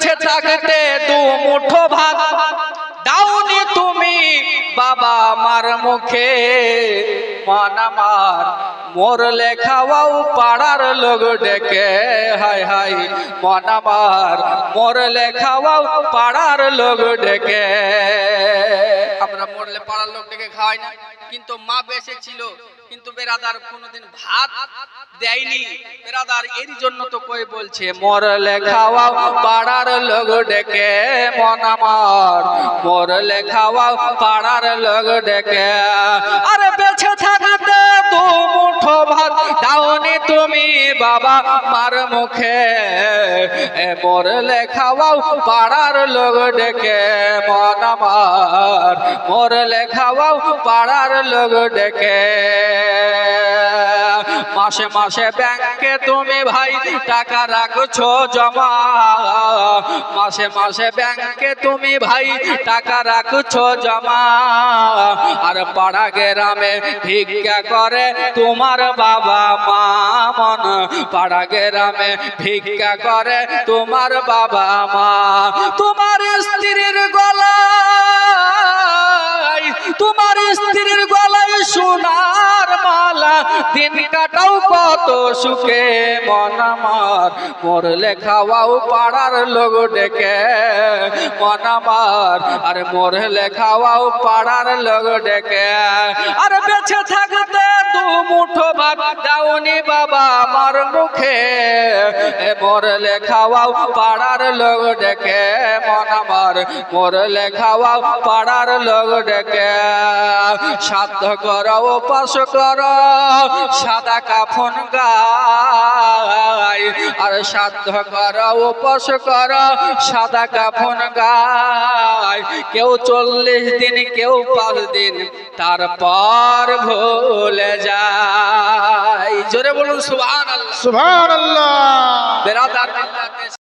বেঁচে থাকতে দু মুঠো ভাত দাওনি তুমি বাবা আমার মুখে। মন আমার মোর লেখাও পাড়ার লোক ডেকে। হাই হাই মন আমার মোর লেখাও পাড়ার লোক ডেকে। আমরা মরলে পাড়ার লোক ডেকে খাওয়াই না, কিন্তু মা বেঁচে ছিল। কিন্তু বেরাদার কোনোদিন ভাত দেয়নি। বেরাদার এর জন্য তো কই বলছে মরলে খাওয়া পাড়ার লোক ডেকে মন আমার। মরলে খাওয়া পাড়ার লোক ডেকে। বাবা মার মুখে এ লেখাও পাড়ার লোক ডেকে, মন আমার। মোর লেখাও পাড়ার লোক ডেকে। মাসে মাসে ব্যাংকে তুমি ভাই টাকা রাখছো জমা। মাসে মাসে ব্যাংকে তুমি ভাই টাকা রাখছো জমা। আর পাড়া গ্রামে ভিক্ষা করে তোমার বাবা মা মন। পাড়া গ্রামে ভিক্ষা করে তোমার বাবা মা। তোমার স্ত্রীর গলায় দিন কাটাও কত সুখে, মন আমার। মরলে খাওয়াও পাড়ার লোক ডেকে, মন আমার। আর মরলে খাওয়াও পাড়ার লোক ডেকে। আর বেঁচে থাকতে দু মুঠো ভাত দাওনি বাবা আমার মুখে। মরলে খাওয়াও পাড়ার লোক ডেকে, মন আমার মরলে খাওয়াও পাড়ার লোক ডেকে। সাধ্য করো, উপাস কর, সাদা কাফন গাই আর সাধ্য করো, উপাস করো, সাদা কাফন গাই কেউ চল্লিশ দিন, কেউ পাঁচ দিন, তারপর ভুলে যায়। জোরে বলুন সুবহান আল্লাহ সুবহানাল্লাহ। বেরাদার